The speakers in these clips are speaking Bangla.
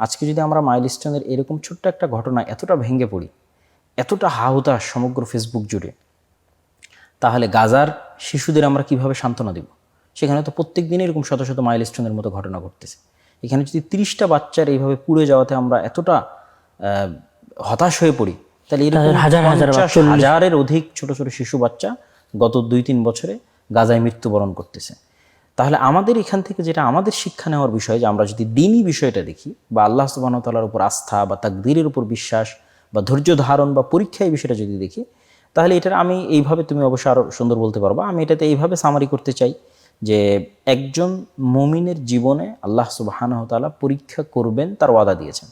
আজকে যদি আমরা মাইলস্টোনের এরকম ছোট্ট একটা ঘটনা এতটা ভেঙে পড়ি এতটা হাহুতাশ সমগ্র ফেসবুক জুড়ে তাহলে গাজার শিশুদের আমরা কীভাবে সান্ত্বনা দেব? সেখানে তো প্রত্যেক দিন এরকম শত শত মাইলস্টোনের মতো ঘটনা ঘটতেছে। এখানে যদি তিরিশটা বাচ্চার এইভাবে পুড়ে যাওয়াতে আমরা এতটা হতাশ হয়ে পড়ি তাহলে এরকম হাজার হাজার হাজারের অধিক ছোট ছোট শিশু বাচ্চা গত দুই তিন বছরে গাজায় মৃত্যুবরণ করতেছে। তাহলে আমাদের এখান থেকে যেটা আমাদের শিক্ষা নেওয়ার বিষয়, যে আমরা যদি দিনই বিষয়টা দেখি, বা আল্লাহ সুবাহ তালার উপর আস্থা, বা তাকদীরের উপর বিশ্বাস, বা ধৈর্য ধারণ, বা পরীক্ষা এই বিষয়টা যদি দেখি, তাহলে এটার আমি এইভাবে তুমি অবশ্যই আরও সুন্দর বলতে পারবা। আমি এটাতে এইভাবে সামারি করতে চাই, যে একজন মুমিনের জীবনে আল্লাহ সুবাহানহ তাআলা পরীক্ষা করবেন, তার ওয়াদা দিয়েছেন।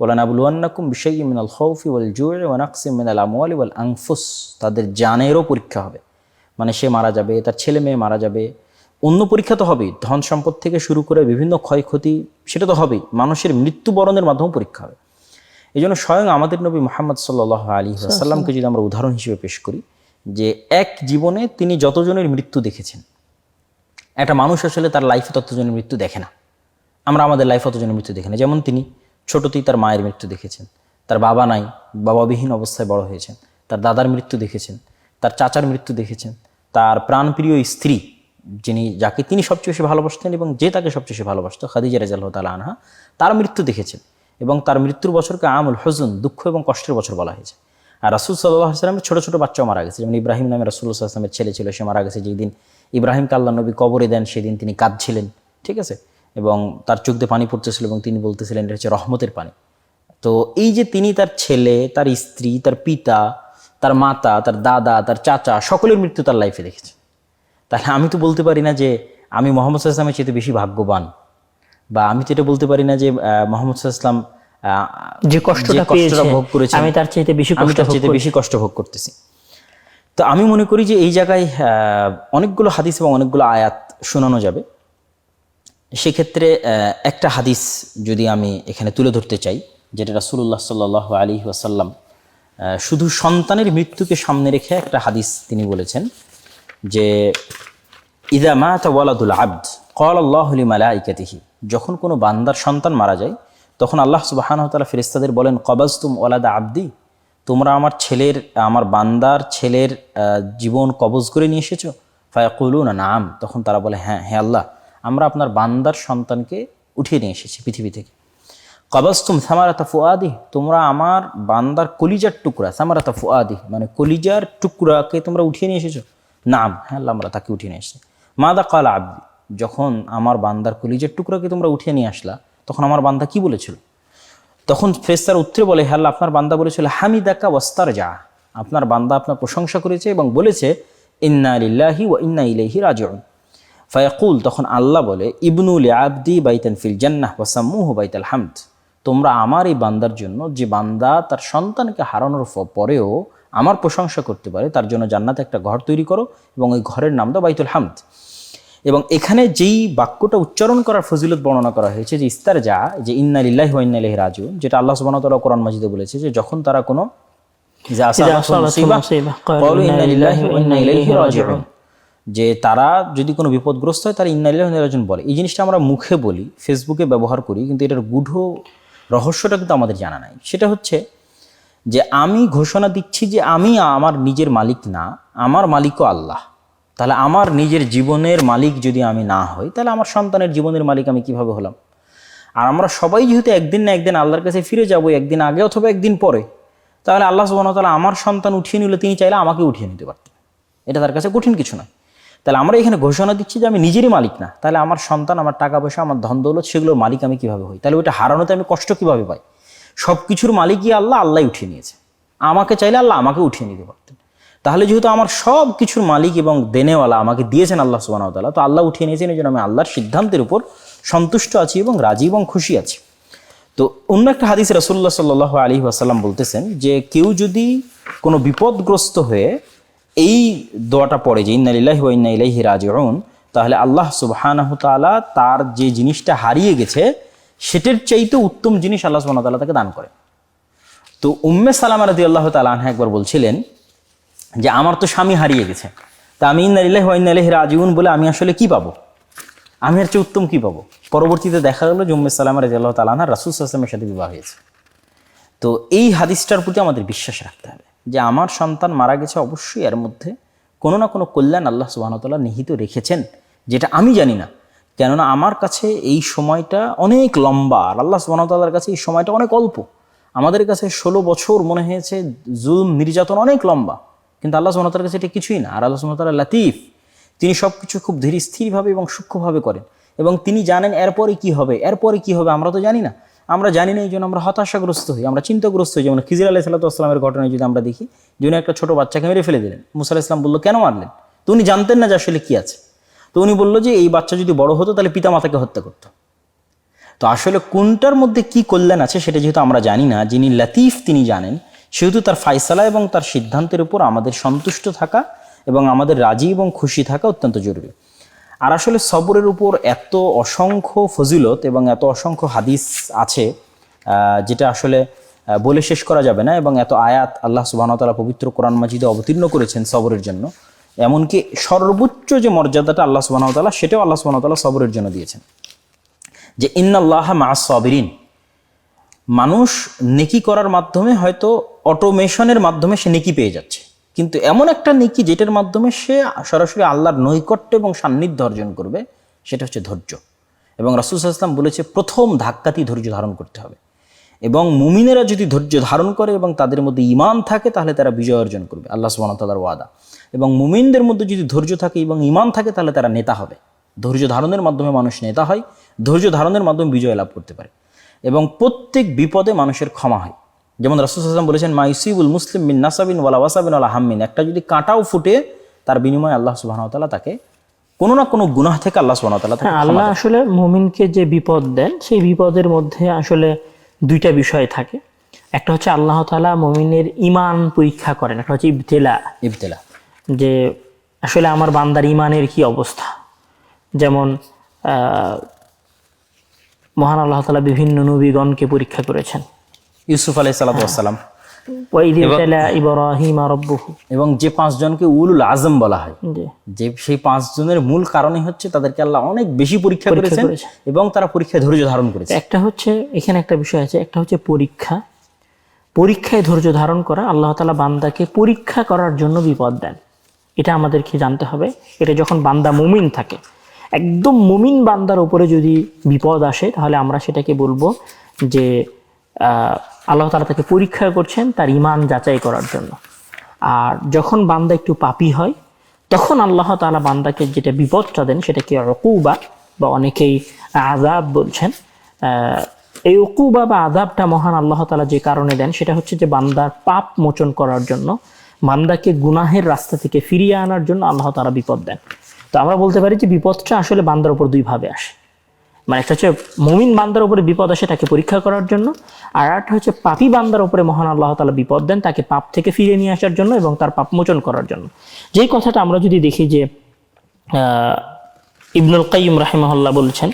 ওলান আবুলুয়ান্নাকুম বিষয় মিনাল খৌফি ওয়াল জুয়ে ওয়ান আকসিম মিনাল আমওয়ালি ওয়াল আংফুস তাদের জানেরও পরীক্ষা হবে। মানে সে মারা যাবে, তার ছেলে মেয়ে মারা যাবে অন্য পরীক্ষা তো হবেই। ধন সম্পদ থেকে শুরু করে বিভিন্ন ক্ষয়ক্ষতি সেটা তো হবেই। মানুষের মৃত্যুবরণের মাধ্যমে পরীক্ষা হবে। এই জন্য স্বয়ং আমাদের নবী মোহাম্মদ সাল্লাহ আলী আসাল্লামকে যদি আমরা উদাহরণ হিসেবে পেশ করি যে এক জীবনে তিনি যতজনের মৃত্যু দেখেছেন একটা মানুষ আসলে তার লাইফে ততজনের মৃত্যু দেখে না। আমরা আমাদের লাইফে ততজনের মৃত্যু দেখি না। যেমন তিনি ছোটতেই তার মায়ের মৃত্যু দেখেছেন তার বাবা নাই বাবাবিহীন অবস্থায় বড় হয়েছেন তার দাদার মৃত্যু দেখেছেন তার চাচার মৃত্যু দেখেছেন তার প্রাণপ্রিয় স্ত্রী যিনি, যাকে তিনি সবচেয়ে বেশি ভালোবাসতেন এবং যে তাকে সবচেয়ে বেশি ভালোবাসত, খাদিজা রেজাল্লাহ তালা আনহা, তার মৃত্যু দেখেছেন এবং তার মৃত্যুর বছরকে আমুল হজুন, দুঃখ এবং কষ্টের বছর বলা হয়েছে। আর রাসুল সাল্লাহ আসলামের ছোটো ছোটো বাচ্চাও মারা গেছে। যেমন ইব্রাহিম নামে রাসুল আসলামের ছেলে ছিল, সে মারা গেছে যেদিন ইব্রাহিম কাল্লা নবী কবরে দেন, সেদিন তিনি কাঁদছিলেন, ঠিক আছে? এবং তার চোখ দিয়ে পানি পড়তেছিল এবং তিনি বলতেছিলেন, এটা হচ্ছে রহমতের পানি। তো এই যে তিনি তার ছেলে, তার স্ত্রী, তার পিতা, তার মাতা, তার দাদা, তার চাচা, সকলের মৃত্যু তার লাইফে দেখেছে। তাহলে আমি তো বলতে পারি না যে আমি মোহাম্মদ সাল্লামের চেয়ে বেশি ভাগ্যবান। বা আমি তো এটা বলতে পারি না যে মোহাম্মদ সাল্লাম যে কষ্টটা ভোগ করেছেন আমি তার চাইতে বেশি আমি তার চাইতে বেশি কষ্ট ভোগ করতেছি। তো আমি মনে করি যে এই জায়গায় অনেকগুলো হাদিস এবং অনেকগুলো আয়াত শোনানো যাবে। সেক্ষেত্রে আহ, একটা হাদিস যদি আমি এখানে তুলে ধরতে চাই যেটা রাসুল্লাহ সাল্লাহ আলী ওয়াসাল্লাম আহ, শুধু সন্তানের মৃত্যুকে সামনে রেখে একটা হাদিস তিনি বলেছেন। যে, ইদা মাতা ওয়ালাদুল আব্দ কল আল্লাহ মালাইকাতিহি যখন কোনো বান্দার সন্তান মারা যায়, তখন আল্লাহ সুবাহানহ তালা ফেরিস্তাদের বলেন কবাজ তুম ওয়ালাদা আব্দি, তোমরা আমার ছেলের, আমার বান্দার ছেলের জীবন কবজ করে নিয়ে এসেছ? ফায়াকুলু না নাম। তখন তারা বলে হ্যাঁ হ্যাঁ আল্লাহ, আমরা আপনার বান্দার সন্তানকে উঠিয়ে নিয়ে এসেছি পৃথিবী থেকে। কবাস্তুম সামারাতা ফুয়াদি তোমরা আমার বান্দার কলিজার টুকরা, সামারাতা ফুয়াদি মানে কলিজার টুকরাকে তোমরা উঠিয়ে নিয়ে এসেছ? নাম হ্যাঁ আল্লাহ আমরা তাকে উঠিয়ে নিয়ে এসেছি মাদা কাল আব্দি, যখন আমার বান্দার কলিজের টুকরাকে তোমরা উঠিয়ে নিয়ে আসলা? তখন আমার বান্দা কি বলেছিল? তখন ফেস্তার উত্তরে বলে হ্যাঁ আপনার বান্দা বলেছিল, হামিদাকা ওয়াস্তার যা আপনার বান্দা আপনার প্রশংসা করেছে এবং বলেছে, ইন্না লিল্লাহি ও ইন্না ইলাইহি রাজিউন। ফায়াকুল, তখন আল্লাহ বলে ইবনুল আবদি বাইতান ফিল জান্নাহ ওয়াসাম্মুহু বাইতাল হামদ। তোমরা আমার এই বান্দার জন্য যে বান্দা তার সন্তানকে হারানোর পরেও আমার প্রশংসা করতে পারে তার জন্য জান্নাতে একটা ঘর তৈরি করো এবং ওই ঘরের নাম দাও বাইতুল হামদ। এবং এখানে যেই বাক্যটা উচ্চারণ করার ফজিলত বর্ণনা করা হয়েছে যে ইস্তার যা যে ইন্না লিল্লাহি ওয়া ইন্না ইলাইহি যেটা আল্লাহ তাআলা কোরআন মাজিদে বলেছে যে যখন তারা কোনো যে তারা যদি কোনো বিপদগ্রস্ত হয় তারা ইন্না লিল্লাহি ওয়া ইন্না ইলাইহি রাজিউন বলে। এই জিনিসটা আমরা মুখে বলি ফেসবুকে ব্যবহার করি কিন্তু এটার গূঢ় রহস্যটা কিন্তু আমাদের জানা নাই। সেটা হচ্ছে যে আমি ঘোষণা দিচ্ছি যে আমি আমার নিজের মালিক না, আমার মালিকও আল্লাহ। তাহলে আমার নিজের জীবনের মালিক যদি আমি না হই, তাহলে আমার সন্তানের জীবনের মালিক আমি কীভাবে হলাম? আর আমরা সবাই যেহেতু একদিন না একদিন আল্লাহর কাছে ফিরে যাব, একদিন আগে অথবা একদিন পরে, তাহলে আল্লাহ সুবাহ তাহলে আমার সন্তান উঠিয়ে নিলে তিনি চাইলে আমাকে উঠিয়ে নিতে পারতেন। এটা তার কাছে কঠিন কিছু নয়। তাহলে আমরা এখানে ঘোষণা দিচ্ছি যে আমি নিজেরই মালিক না, তাহলে আমার সন্তান, আমার টাকা পয়সা, আমার ধন দৌলত সেগুলোর মালিক আমি কীভাবে হই? তাহলে ওইটা হারানোতে আমি কষ্ট কীভাবে পাই? সব কিছুর মালিকই আল্লাহ আল্লাহ উঠিয়ে নিয়েছে। আমাকে চাইলে আল্লাহ আমাকে উঠিয়ে নিতে পারতেন। তাহলে যেহেতু আমার সব কিছুর মালিক এবং দেনেওয়ালা আমাকে দিয়েছেন আল্লাহ সুবাহ তাআলা, তো আল্লাহ উঠিয়ে নিয়েছেন, এই জন্য আমি আল্লাহর সিদ্ধান্তের উপর সন্তুষ্ট আছি এবং রাজি এবং খুশি আছি। তো অন্য একটা হাদিস রসুল্লাহ সাল্লাহ আলী আসাল্লাম বলতেছেন যে, কেউ যদি কোনো বিপদগ্রস্ত হয়ে এই দোয়াটা পড়ে যে ইন্নালিল্লাহি ওয়া ইন্না ইলাইহি রাজিউন তাহলে আল্লাহ সুবহানাহু তাআলা তার যে জিনিসটা হারিয়ে গেছে সেটার চাইতে উত্তম জিনিস আল্লাহ সুবহানাহু তাআলা তাকে দান করে তো উম্মে সালামা রাদিয়াল্লাহু তাআলা আনহা একবার বলছিলেন যে, আমার তো স্বামী হারিয়ে গেছে। তা আমি ইন্নালিল্লাহি ওয়া ইন্না ইলাইহি রাজিউন বলে আমি আসলে কি পাবো? আমি আর চেয়ে উত্তম কি পাবো? পরবর্তীতে দেখা গেল গেলো জম্মে সালাম রাজিয়াল্লাহ তালানা রাসুল আসলামের সাথে বিবাহ হয়েছে। তো এই হাদিসটার প্রতি আমাদের বিশ্বাস রাখতে হবে যে, আমার সন্তান মারা গেছে অবশ্যই এর মধ্যে কোনো না কোনো কল্যাণ আল্লাহ সুবাহতাল্লাহ নিহিত রেখেছেন, যেটা আমি জানি না। কেননা আমার কাছে এই সময়টা অনেক লম্বা আর আল্লাহ সুবাহতাল্লাহর কাছে এই সময়টা অনেক অল্প। আমাদের কাছে ষোলো বছর মনে হয়েছে জুলম, নির্যাতন অনেক লম্বা। কিন্তু আল্লাহ সুবাহতাল্লার কাছে এটা কিছুই না। আর আল্লাহ সুবাহতাল্লাহ লাতিফ। তিনি সব কিছু খুব ধীর, স্থিরভাবে এবং সূক্ষ্মভাবে করেন। এবং তিনি জানেন এরপরে কি হবে, এরপরে কি হবে, আমরা তো জানি না। আমরা জানি না এই জন্য আমরা হতাশাগ্রস্ত হই, আমরা চিন্তাগ্রস্ত হই। যেমন খিজির আলাহ সাল্লাতামের ঘটনায় যদি আমরা দেখি, যিনি একটা ছোট বাচ্চাকে মেরে ফেলে দিলেন। মুসা ইসলাম বলল, কেন মারলেন? তো উনি জানতেন না যে আসলে কি আছে। তো উনি বলল যে, এই বাচ্চা যদি বড় হতো, তাহলে পিতা মাতাকে হত্যা করতো। তো আসলে কোনটার মধ্যে কি কল্যাণ আছে, সেটা যেহেতু আমরা জানি না, যিনি লাতিফ তিনি জানেন, সেহেতু তার ফায়সালা এবং তার সিদ্ধান্তের উপর আমাদের সন্তুষ্ট থাকা এবং আমাদের রাজি এবং খুশি থাকা অত্যন্ত জরুরি। আর আসলে সবরের উপর এত অসংখ্য ফজিলত এবং এত অসংখ্য হাদিস আছে যেটা আসলে বলে শেষ করা যাবে না এবং এত আয়াত আল্লাহ সুবাহতালা পবিত্র কোরআন মাজিদে অবতীর্ণ করেছেন সবরের জন্য। এমনকি সর্বোচ্চ যে মর্যাদাটা আল্লাহ সুবাহতালা সেটাও আল্লাহ সুবাহতালা সবরের জন্য দিয়েছেন। যে ইন্নাল্লাহ মা সবিরিন, মানুষ নেকি করার মাধ্যমে হয়তো অটোমেশনের মাধ্যমে সে নেকি পেয়ে যাচ্ছে। কিন্তু এমন একটা নেকি যেটার মাধ্যমে সে সরাসরি আল্লাহর নৈকট্য এবং সান্নিধ্য অর্জন করবে, সেটা হচ্ছে ধৈর্য। এবং রাসুল ইসলাম বলেছে, প্রথম ধাক্কাতেই ধৈর্য ধারণ করতে হবে। এবং মুমিনেরা যদি ধৈর্য ধারণ করে এবং তাদের মধ্যে ইমান থাকে তাহলে তারা বিজয় অর্জন করবে। আল্লাহ সুবাহতাল্লার ওয়াদা। এবং মুমিনদের মধ্যে যদি ধৈর্য থাকে এবং ইমান থাকে তাহলে তারা নেতা হবে। ধৈর্য ধারণের মাধ্যমে মানুষ নেতা হয় ধৈর্য ধারণের মাধ্যমে বিজয় লাভ করতে পারে। এবং প্রত্যেক বিপদে মানুষের ক্ষমা হয়। যেমন রাসুলাম বলেছেন মাইসিবুল মুসলিম বিন নাসাবিন ওয়ালা ওয়াসাবিন ওয়ালা হাম্মিন। একটা যদি কাঁটাও ফুটে তার বিনিময়ে আল্লাহ সুবাহতাল্লাহ তাকে কোনো না কোনো গুনাহ থেকে আল্লাহ হ্যাঁ আল্লাহ আসলে মুমিনকে যে বিপদ দেন সেই বিপদের মধ্যে আসলে দুইটা বিষয় থাকে। একটা হচ্ছে আল্লাহ তালা মমিনের ইমান পরীক্ষা করেন একটা হচ্ছে ইবতেলা। ইবতেলা। যে আসলে আমার বান্দার ইমানের কি অবস্থা? যেমন মহান আল্লাহ তালা বিভিন্ন নবীগণকে পরীক্ষা করেছেন। ইউসুফ আলাই এবং যে পাঁচজনকে উলুল আজম বলা হয় যে সেই পাঁচজনের মূল কারণই হচ্ছে তাদেরকে আল্লাহ অনেক বেশি পরীক্ষা করেছেন। এবং তারা পরীক্ষায় ধৈর্য ধারণ করেছে। একটা হচ্ছে এখানে একটা বিষয় আছে একটা হচ্ছে পরীক্ষা। পরীক্ষায় ধৈর্য ধারণ করা আল্লাহ তালা বান্দাকে পরীক্ষা করার জন্য বিপদ দেন। এটা আমাদেরকে জানতে হবে। এটা যখন বান্দা মুমিন থাকে একদম মুমিন বান্দার উপরে যদি বিপদ আসে তাহলে আমরা সেটাকে বলব যে আল্লাহ তালা তাকে পরীক্ষা করছেন তার ইমান যাচাই করার জন্য। আর যখন বান্দা একটু পাপি হয়, তখন আল্লাহ তালা বান্দাকে যেটা বিপদটা দেন সেটাকে অকুবা বা অনেকেই আজাব বলছেন। এই অকুবা বা আজাবটা মহান আল্লাহ তালা যে কারণে দেন সেটা হচ্ছে যে বান্দার পাপ মোচন করার জন্য, বান্দাকে গুনাহের রাস্তা থেকে ফিরিয়ে আনার জন্য আল্লাহ তাআলা বিপদ দেন। তো আমরা বলতে পারি যে বিপদটা আসলে বান্দার উপর দুইভাবে আসে। মানে একটা হচ্ছে মুমিন বান্দার উপরে বিপদ আসে তাকে পরীক্ষা করার জন্য, আর একটা হচ্ছে পাপী বান্দার উপরে মহান আল্লাহ তালা বিপদ দেন তাকে পাপ থেকে ফিরিয়ে নিয়ে আসার জন্য এবং তার পাপ মোচন করার জন্য। যেই কথাটা আমরা যদি দেখি যে ইবনুল কাইম রাহিমাহুল্লাহ বলছেন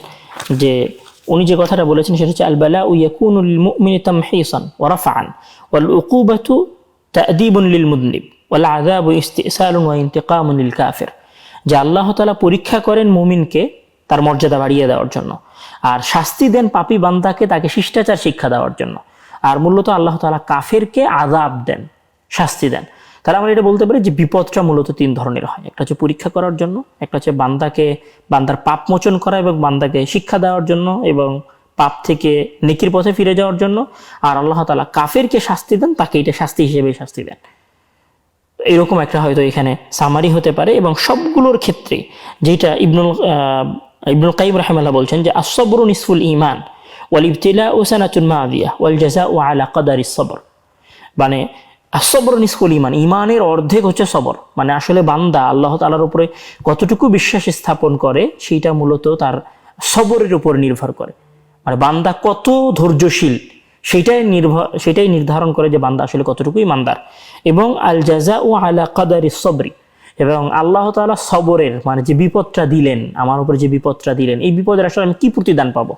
যে, উনি যে কথাটা বলেছেন সেটা হচ্ছে আলবালা ইয়াকুনুল মুমিনি তামহিসান ওয়া রাফআন ওয়াল উকুবাতু তা'দীবুন লিল মুদনিব ওয়াল আযাবু ইস্তিসালুন ওয়া ইন্তিকামুন লিল কাফির যে আল্লাহ তাআলা পরীক্ষা করেন মুমিনকে তার মর্যাদা বাড়িয়ে দেওয়ার জন্য। আর শাস্তি দেন পাপী বান্দাকে তাকে শিষ্টাচার শিক্ষা দেওয়ার জন্য। আর মূলত আল্লাহ তাআলা কাফেরকে আযাব দেন, শাস্তি দেন। তাহলে আমরা এটা বলতে পারি যে বিপদটা মূলত তিন ধরনের হয়। একটা হচ্ছে পরীক্ষা করার জন্য, একটা হচ্ছে বান্দাকে, বান্দার পাপ মোচন করা এবং বান্দাকে শিক্ষা দেওয়ার জন্য এবং পাপ থেকে নেকির পথে ফিরে যাওয়ার জন্য। আর আল্লাহ তাআলা কাফেরকে শাস্তি দেন, তাকে এটা শাস্তি হিসেবে শাস্তি দেন। এরকম একটা হয়তো এখানে সামারি হতে পারে এবং সবগুলোর ক্ষেত্রে যেটা ইবনুল ইবনুল কাইম রাহেমাল্লাহ বলছেন যে আসবরু নিসফুল ইমান ওয়াল ইবতিলা ও সানাতুন মাদিয়া ওয়াল জাজা ও আলা কাদারি সবর। মানে আসবর নিসফুল ইমান ইমানের অর্ধেক হচ্ছে সবর। মানে আসলে বান্দা আল্লাহ তালার উপরে কতটুকু বিশ্বাস স্থাপন করে সেইটা মূলত তার সবরের উপর নির্ভর করে। মানে বান্দা কত ধৈর্যশীল, সেটাই নির্ভর, সেটাই নির্ধারণ করে যে বান্দা আসলে কতটুকু ইমানদার এবং আল জাজা ও আলা কাদারি সবরি এবং আল্লাহ তাআলা সবরের মানে যে বিপদটা দিলেন আমার উপরে যে বিপদটা দিলেন এই বিপদের আসলে আমি কি প্রতিদান পাবো?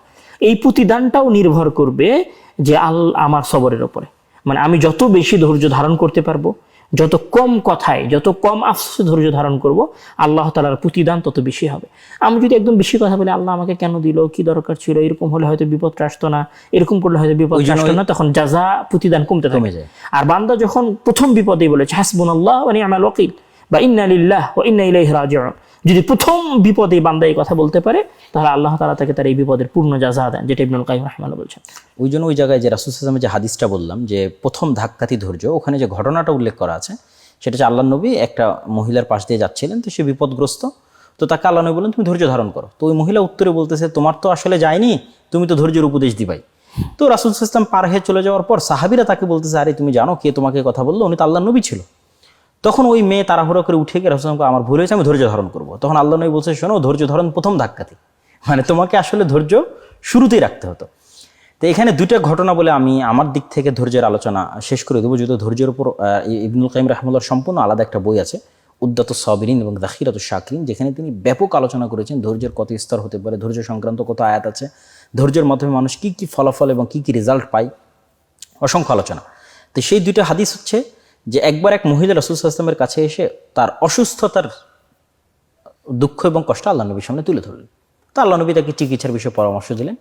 এই প্রতিদানটাও নির্ভর করবে যে আল আমার সবরের উপরে। মানে আমি যত বেশি ধৈর্য ধারণ করতে পারব যত কম কথায় যত কম আফসোসে ধৈর্য ধারণ করব আল্লাহ তালার প্রতিদান তত বেশি হবে। আমি যদি একদম বেশি কথা বলি আল্লাহ আমাকে কেন দিল? কি দরকার ছিল? এরকম হলে হয়তো বিপদ আসতো না। এরকম করলে হয়তো বিপদ আসতো না তখন যা যা প্রতিদান কমতে থাকে। যায়। আর বান্দা যখন প্রথম বিপদেই বলেছে হাসবুন আল্লাহ মানে আমার ওকিল বা ইন্না লিল্লাহ ও ইন্না ইলাইহি রাজিউন যদি প্রথম বিপদে বান্দা এই কথা বলতে পারে, তাহলে আল্লাহ তাআলা তাকে তার এই বিপদের পূর্ণ যাজা দেন, যেটা ইবনুল কাইয়িম রাহিমাহুল্লাহ বলছেন। ওই জন্য ওই জায়গায় যে রাসুল সাল্লামের যে হাদিসটা বললাম, যে প্রথম ধাক্কাতি ধৈর্য, ওখানে যে ঘটনাটা উল্লেখ করা আছে, সেটা হচ্ছে আল্লাহ নবী একটা মহিলার পাশ দিয়ে যাচ্ছিলেন, তো সে বিপদগ্রস্ত। তো তাকে আল্লাহ নবী বললেন, তুমি ধৈর্য ধারণ করো। তো ওই মহিলা উত্তরে বলতেছে, তোমার তো আসলে যায়নি, তুমি তো ধৈর্যের উপদেশ দিবাই। তো রাসুল ইসলাম পার হয়ে চলে যাওয়ার পর সাহাবিরা তাকে বলতেছে, আরে তুমি জানো কে তোমাকে কথা বলল? উনি তো আল্লাহ নবী ছিল। তখন ওই মেয়ে তাড়াহুড়ো করে উঠে গিয়ে রাসুলামকে আমার ভুল হয়েছে, আমি ধৈর্য ধারণ করব। তখন আল্লাহ নবী বলছে, শোনো, ধৈর্য ধারণ প্রথম ধাক্কাতে মানে তোমাকে আসলে ধৈর্য শুরুতেই রাখতে হতো। তো এখানে দুইটা ঘটনা বলে আমি আমার দিক থেকে ধৈর্যের আলোচনা শেষ করে দেবো। যেহেতু ধৈর্যের উপর ইবনুল কাইম রহমুল্লার সম্পূর্ণ আলাদা একটা বই আছে উদ্যত সবিরিন এবং দাখিরাত শাকরিন, যেখানে তিনি ব্যাপক আলোচনা করেছেন ধৈর্যের কত স্তর হতে পারে, ধৈর্য সংক্রান্ত কত আয়াত আছে, ধৈর্যের মাধ্যমে মানুষ কি কি ফলাফল এবং কি কি রেজাল্ট পায়। অসংখ্য আলোচনা। তো সেই দুইটা হাদিস হচ্ছে যে একবার এক মহিলা রসুল আসলামের কাছে এসে তার অসুস্থতার দুঃখ এবং কষ্ট আল্লাহ নবীর সামনে তুলে ধরলেন। তো আল্লাহ নবী তাকে চিকিৎসার বিষয়ে পরামর্শ দিলেন।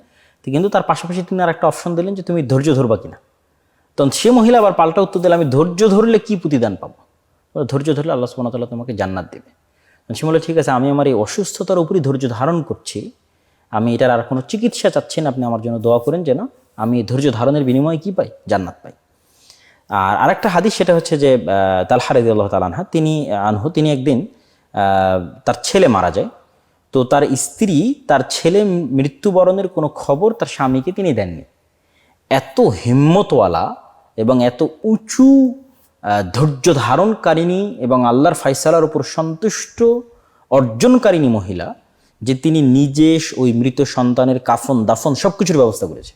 কিন্তু তার পাশাপাশি তিনি আর একটা অপশন দিলেন যে, তুমি ধৈর্য ধরবা কিনা? তখন সে মহিলা আবার পাল্টা উত্তর দিলে আমি ধৈর্য ধরলে কি প্রতিদান পাবো? ধৈর্য ধরলে আল্লাহ তাআলা তোমাকে জান্নাত দেবে। সে বলে ঠিক আছে, আমি আমার এই অসুস্থতার উপরই ধৈর্য ধারণ করছি। আমি এটার আর কোনো চিকিৎসা চাচ্ছি না। আপনি আমার জন্য দোয়া করেন যেন আমি ধৈর্য ধারণের বিনিময়ে কি পাই? জান্নাত পাই। আর আরেকটা হাদিস সেটা হচ্ছে যে তালহা রেদি আল্লাহ তালানহা তিনি, আনহু, তিনি একদিন তার ছেলে মারা যায়। তো তার স্ত্রী তার ছেলে মৃত্যুবরণের কোনো খবর তার স্বামীকে তিনি দেননি। এত হিম্মতওয়ালা এবং এত উঁচু ধৈর্য ধারণকারিণী এবং আল্লাহর ফাইসালার উপর সন্তুষ্ট, অর্জনকারিণী মহিলা যে তিনি নিজে ওই মৃত সন্তানের কাফন, দাফন সব কিছুর ব্যবস্থা করেছে।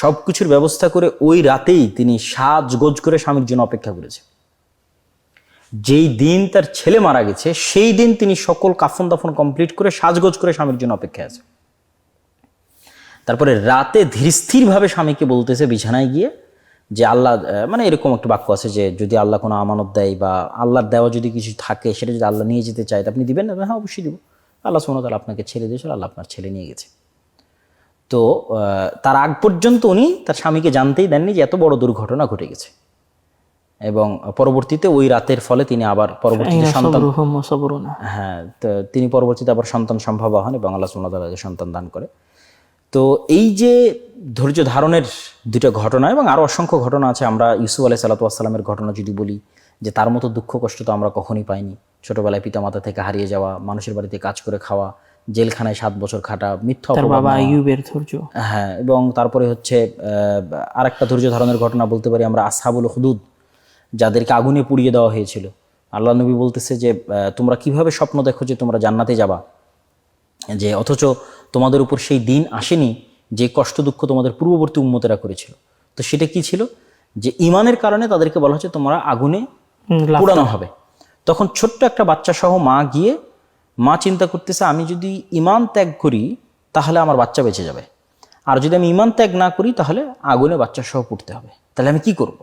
সব কিছুর ব্যবস্থা করে ওই রাতেই তিনি সাজগোজ করে স্বামীর জন্য অপেক্ষা করেছে। যেই দিন তার ছেলে মারা গেছে, সেই দিন তিনি সকল কাফন দাফন কমপ্লিট করে সাজগোজ করে স্বামীর জন্য অপেক্ষায় আছে। তারপরে রাতে ধীরস্থিরভাবে স্বামীকে বলতেছে বিছানায় গিয়ে যে আল্লাহ মানে এরকম একটা বাক্য আছে যে যদি আল্লাহ কোনো আমানত দেয় বা আল্লাহর দেওয়া যদি কিছু থাকে, সেটা যদি আল্লাহ নিয়ে যেতে চায়, তা আপনি দিবেন না? হ্যাঁ অবশ্যই দিব। আল্লাহ সোমতাল আপনাকে ছেড়ে দিয়েছিল আল্লাহ আপনার ছেলে নিয়ে গেছে। তো তার আগ পর্যন্ত উনি তার স্বামীকে জানতেই দেননি যে এত বড় দুর্ঘটনা ঘটে গেছে। এবং পরবর্তীতে ওই রাতের ফলে তিনি আবার পরবর্তীতে সন্তান। হ্যাঁ তিনি পরবর্তীতে আবার সন্তান সম্ভব হন এবং আল্লাহ ওয়া সন্তান দান করে। তো এই যে ধৈর্য ধারণের দুটো ঘটনা এবং আরও অসংখ্য ঘটনা আছে আমরা ইউসুফ আলাই সাল্লাতামের ঘটনা যদি বলি যে তার মতো দুঃখ কষ্ট তো আমরা কখনই পাইনি। ছোটবেলায় পিতামাতা থেকে হারিয়ে যাওয়া মানুষের বাড়িতে কাজ করে খাওয়া জেলখানায় সাত বছর খাটা মিথ্যা বাবা। আইয়ুবের ধৈর্য। হ্যাঁ এবং তারপরে হচ্ছে আর একটা ধৈর্য ধারণের ঘটনা বলতে পারি আমরা আসহাবুল হুদুদ যাদেরকে আগুনে পুড়িয়ে দেওয়া হয়েছিল। আল্লাহ নবী বলতেছে যে তোমরা কীভাবে স্বপ্ন দেখো যে তোমরা জান্নাতে যাবা? যে অথচ তোমাদের উপর সেই দিন আসেনি যে কষ্ট দুঃখ তোমাদের পূর্ববর্তী উন্মতেরা করেছিল। তো সেটা কি ছিল? যে ইমানের কারণে তাদেরকে বলা হচ্ছে তোমরা আগুনে পোড়ানো হবে। তখন ছোট্ট একটা বাচ্চা সহ মা গিয়ে মা চিন্তা করতেছে আমি যদি ইমান ত্যাগ করি তাহলে আমার বাচ্চা বেঁচে যাবে। আর যদি আমি ইমান ত্যাগ না করি তাহলে আগুনে বাচ্চা সহ পুড়তে হবে। তাহলে আমি কি করব।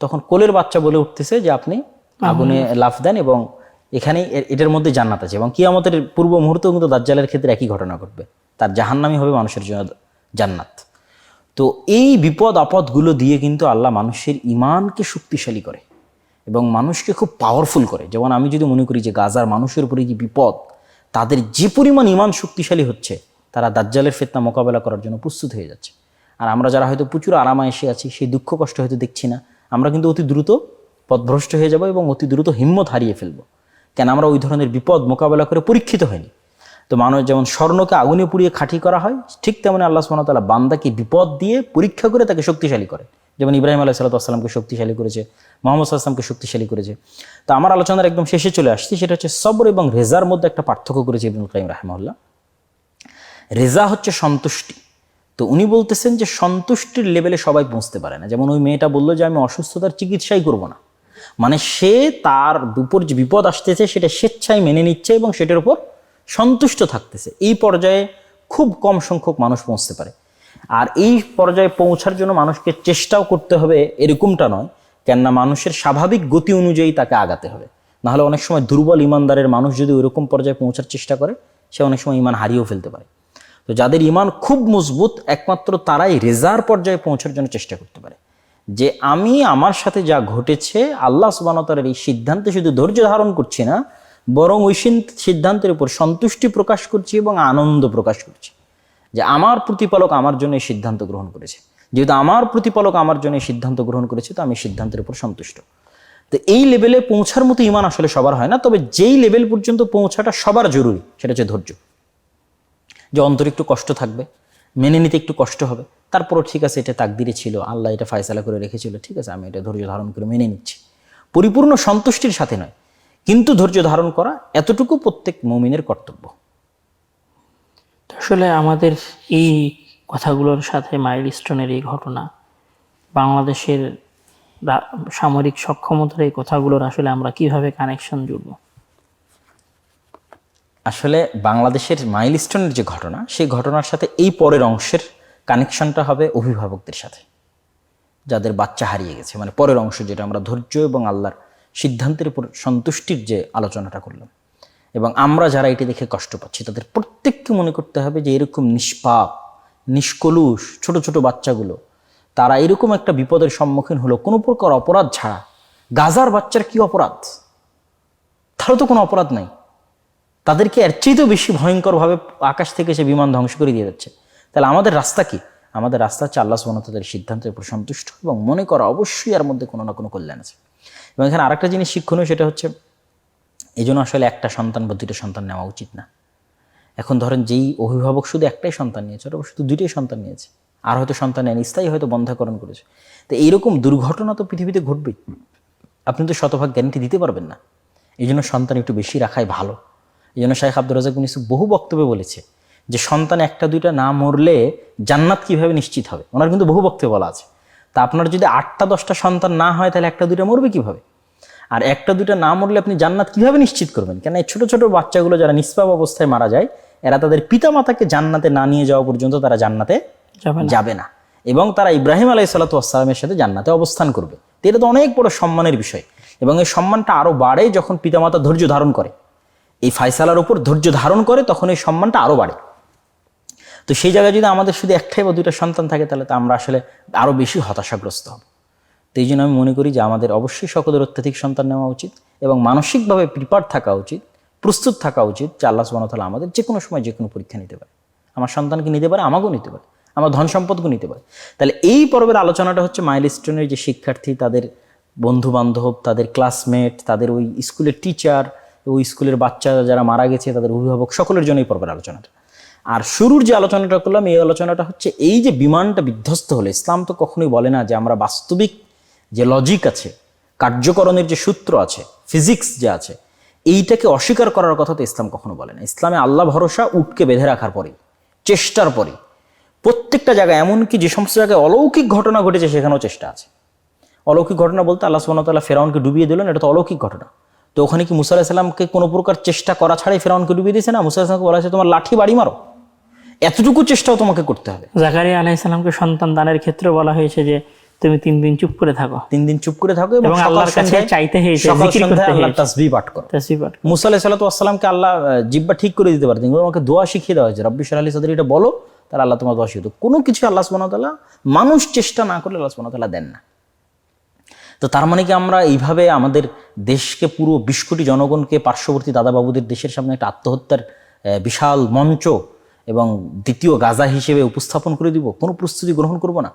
তখন কোলের বাচ্চা বলে উঠতেছে যে আপনি আগুনে লাফ দেন এবং এখানে এটার মধ্যে জান্নাত আছে এবং কিয়ামতের পূর্ব মুহূর্তেও কিন্তু দাজ্জালের ক্ষেত্রে একই ঘটনা ঘটবে। তার জাহান্নামি হবে মানুষের জন্য জান্নাত। তো এই বিপদ আপদগুলো দিয়ে কিন্তু আল্লাহ মানুষের ইমানকে শক্তিশালী করে। এবং মানুষকে খুব পাওয়ারফুল করে। যেমন আমি যদি মনে করি যে গাজার মানুষের উপরে কি বিপদ, তাদের যে পরিমাণ ইমান শক্তিশালী হচ্ছে, তারা দাজ্জালের ফেতনা মোকাবেলা করার জন্য প্রস্তুত হয়ে যাচ্ছে। আর আমরা যারা হয়তো প্রচুর আরামা এসে আছি, সেই দুঃখ কষ্ট হয়তো দেখছি না, আমরা কিন্তু অতি দ্রুত পথভ্রষ্ট হয়ে যাব এবং অতি দ্রুত হিম্মত হারিয়ে ফেলব। কেন আমরা ওই ধরনের বিপদ মোকাবেলা করে পরীক্ষিত হয়নি। তো মানুষ যেমন স্বর্ণকে আগুনে পুড়িয়ে খাঁটি করা হয়, ঠিক তেমনি আল্লাহ ওয়া বান্দাকে বিপদ দিয়ে পরীক্ষা করে তাকে শক্তিশালী করে। যেমন ইব্রাহিম আলাহ সাল্লাতামকে শক্তিশালী করেছে, মোহাম্মদ সাল্লামকে শক্তিশালী করেছে। তো আমার আলোচনার একদম শেষে চলে আসছি, সেটা হচ্ছে সবর এবং রেজার মধ্যে একটা পার্থক্য করেছে ইবনুল কাইম রাহমাল্লাহ রেজা হচ্ছে সন্তুষ্টি। তো উনি বলতেছেন যে সন্তুষ্টির লেভেলে সবাই পৌঁছতে পারে না। যেমন ওই মেয়েটা বলল যে, আমি অসুস্থতার চিকিৎসাই করব না। মানে সে তার উপর যে বিপদ আসতেছে, সেটা স্বেচ্ছায় মেনে নিচ্ছে এবং সেটার উপর সন্তুষ্ট থাকতেছে। এই পর্যায়ে খুব কম সংখ্যক মানুষ পৌঁছতে পারে। আর এই পর্যায়ে পৌঁছার জন্য মানুষকে চেষ্টাও করতে হবে এরকমটা নয়, কেননা মানুষের স্বাভাবিক গতি অনুযায়ী তাকে আগাতে হবে। নাহলে অনেক সময় দুর্বল ইমানদারের মানুষ যদি ওইরকম পর্যায়ে পৌঁছার চেষ্টা করে, সে অনেক সময় ইমান হারিয়েও ফেলতে পারে। তো যাদের ইমান খুব মজবুত, একমাত্র তারাই রেজার পর্যায়ে পৌঁছার জন্য চেষ্টা করতে পারে। যে আমি আমার সাথে যা ঘটেছে, আল্লাহ সুবানতারের এই সিদ্ধান্তে শুধু ধৈর্য ধারণ করছি না, বরং ওই সিদ্ধান্তের উপর সন্তুষ্টি প্রকাশ করছি এবং আনন্দ প্রকাশ করছি। যে আমার প্রতিপালক আমার জন্য এই সিদ্ধান্ত গ্রহণ করেছে। যেহেতু আমার প্রতিপালক আমার জন্য এই সিদ্ধান্ত গ্রহণ করেছে, তো আমি সিদ্ধান্তের উপর সন্তুষ্ট। তো এই লেভেলে পৌঁছার মতো ইমান আসলে সবার হয় না, তবে যেই লেভেল পর্যন্ত পৌঁছাটা সবার জরুরি, সেটা হচ্ছে ধৈর্য। যে অন্তরে একটু কষ্ট থাকবে, মেনে নিতে একটু কষ্ট হবে, তারপরও ঠিক আছে, এটা তাকদিরে ছিল, আল্লাহ এটা ফায়সালা করে রেখেছিল, ঠিক আছে, আমি এটা ধৈর্য ধারণ করে মেনে নিচ্ছি। পরিপূর্ণ সন্তুষ্টির সাথে নয়, কিন্তু ধৈর্য ধারণ করা এতটুকু প্রত্যেক মমিনের কর্তব্য। আসলে আমাদের এই কথাগুলোর সাথে মাইল স্টোনের এই ঘটনা, বাংলাদেশের সামরিক সক্ষমতার এই কথাগুলোর আসলে আমরা কীভাবে কানেকশন জুড়ব? আসলে বাংলাদেশের মাইলস্টোনের যে ঘটনা, সেই ঘটনার সাথে এই পরের অংশের কানেকশনটা হবে অভিভাবকদের সাথে। যাদের বাচ্চা হারিয়ে গেছে মানে পরের অংশ যেটা আমরা ধৈর্য এবং আল্লাহর সিদ্ধান্তের উপর সন্তুষ্টির যে আলোচনাটা করলাম। এবং আমরা যারা এটি দেখে কষ্ট পাচ্ছি, তাদের প্রত্যেককে মনে করতে হবে যে এরকম নিষ্পাপ, নিষ্কলুষ ছোট ছোট বাচ্চাগুলো, তারা এরকম একটা বিপদের সম্মুখীন হলো, কোনো প্রকার অপরাধ ছাড়া। গাজার বাচ্চার কি অপরাধ? তারও তো কোনো অপরাধ নাই। তাদেরকে এর চেয়েতেও বেশি ভয়ঙ্করভাবে আকাশ থেকে সে বিমান ধ্বংস করে দিয়ে যাচ্ছে। তাহলে আমাদের রাস্তা কি? আমাদের রাস্তা হচ্ছে আল্লাহ তাদের সিদ্ধান্তের উপর সন্তুষ্ট এবং মনে করা অবশ্যই এর মধ্যে কোনো না কোনো কল্যাণ আছে। এবং এখানে আরেকটা জিনিস শিক্ষণীয়, সেটা হচ্ছে এই জন্য আসলে একটা সন্তান বা দুটো সন্তান নেওয়া উচিত না। এখন ধরেন যেই অভিভাবক শুধু একটাই সন্তান নিয়েছে ওরা শুধু দুইটাই সন্তান নিয়েছে, আর হয়তো সন্তান নেন স্থায়ী হয়তো বন্ধাকরণ করেছে, তো এইরকম দুর্ঘটনা তো পৃথিবীতে ঘটবেই। আপনি তো শতভাগ গ্যারান্টি দিতে পারবেন না। এই জন্য সন্তান একটু বেশি রাখাই ভালো। এই জন্য শাহেখ আব্দুর রাজাক ইউসুফ বহু বক্তব্যে বলেছে যে সন্তান একটা দুইটা না মরলে জান্নাত কীভাবে নিশ্চিত হবে? ওনার কিন্তু বহু বক্তব্য বলা আছে। তা আপনার যদি আটটা দশটা সন্তান না হয়, তাহলে একটা দুইটা মরবে কীভাবে? আর একটা দুইটা না মরলে আপনি জান্নাত কীভাবে নিশ্চিত করবেন? কেন এই ছোট ছোট বাচ্চাগুলো যারা নিষ্পাপ অবস্থায় মারা যায় এরা তাদের পিতামাতাকে জান্নাতে না নিয়ে যাওয়া পর্যন্ত তারা জান্নাতে যাবে না। এবং তারা ইব্রাহিম আলাই সাল্লাতামের সাথে জান্নাতে অবস্থান করবে। তো এটা তো অনেক বড় সম্মানের বিষয়। এবং এই সম্মানটা আরও বাড়ে যখন পিতামাতা ধৈর্য ধারণ করে। এই ফায়সালার উপর ধৈর্য ধারণ করে তখন এই সম্মানটা আরও বাড়ে। তো সেই জায়গায় যদি আমাদের শুধু একটাই বা দুইটা সন্তান থাকে তাহলে তো আমরা আসলে আরও বেশি হতাশাগ্রস্ত হব। তো এই জন্য আমি মনে করি যে আমাদের অবশ্যই সকলের অত্যাধিক সন্তান নেওয়া উচিত এবং মানসিকভাবে প্রিপার থাকা উচিত, প্রস্তুত থাকা উচিত যে আল্লাহ সুবাহ তাআলা আমাদের যে কোনো সময় যে কোনো পরীক্ষা নিতে পারে। আমার সন্তানকে নিতে পারে, আমাকেও নিতে পারে, আমার ধন সম্পদকে নিতে পারে। তাহলে এই পর্বের আলোচনাটা হচ্ছে মাইলস্টোনের যে শিক্ষার্থী, তাদের বন্ধু বান্ধব তাদের ক্লাসমেট তাদের ওই স্কুলের টিচার ওই স্কুলের বাচ্চা যারা মারা গেছে, তাদের অভিভাবক, সকলের জন্য এই পর্বের আলোচনাটা। আর শুরুর যে আলোচনাটা করলাম, এই আলোচনাটা হচ্ছে এই যে বিমানটা বিধ্বস্ত হলো, ইসলাম তো কখনোই বলে না যে আমরা বাস্তবিক যে লজিক আছে, কার্যকরণের যে সূত্র আছে ফিজিক্স যে আছে, এইটাকে অস্বীকার করার কথা তো ইসলাম কখনো বলে না। ইসলামে আল্লাহ ভরসা উটকে বেঁধে রাখার পরেই, চেষ্টার পরেই। প্রত্যেকটা জায়গায়, এমনকি যে সমস্ত জায়গায় অলৌকিক ঘটনা ঘটেছে, সেখানেও চেষ্টা আছে। অলৌকিক ঘটনা বলতে আল্লাহ ওয়া ফেরাউনকে ডুবিয়ে দিলেন, এটা তো অলৌকিক ঘটনা। তো ওখানে কি মুসা আলাহিসাল্লামকে কোনো প্রকার চেষ্টা করা ছাড়াই ফেরাউনকে ডুবিয়ে দিয়েছে না? মুসা আলাহিসামকে বলা হয়েছে, তোমার লাঠি বাড়ি মারো। এতটুকু চেষ্টাও তোমাকে করতে হবে। জাকারিয়া আলাইসালামকে সন্তান দানের ক্ষেত্রে বলা হয়েছে যে তুমি তিন দিন চুপ করে থাকো। তিন দিন চুপ করে থাকো এবং আল্লাহর কাছে চাইতে হয়েছে, জিকির করতে আল্লাহর। তাসবিহ পাঠ করো। তাসবিবার মুসা আলাহ সাল্লাতামকে আল্লাহ আহ, জিব্বা ঠিক করে দিতে পারতেন। আমাকে দোয়া শিখিয়ে দেওয়া হয়েছে। রব্বি সাল্লাহ সাদের এটা বলো তাহলে আল্লাহ তোমার দোয়া শিখিয়ে। কোনো কিছু আল্লাহ সুবাহতাল্লাহ মানুষ চেষ্টা না করলে আল্লাহ সুবাহতাল্লাহ দেন না। তো তার মানে কি আমরা এইভাবে আমাদের দেশকে পুরো বিশ কোটি জনগণকে পার্শ্ববর্তী দাদাবাবুদের দেশের সামনে একটা আত্মহত্যার বিশাল মঞ্চ এবং দ্বিতীয় গাজা হিসেবে উপস্থাপন করে দিব? কোনো প্রস্তুতি গ্রহণ করব না।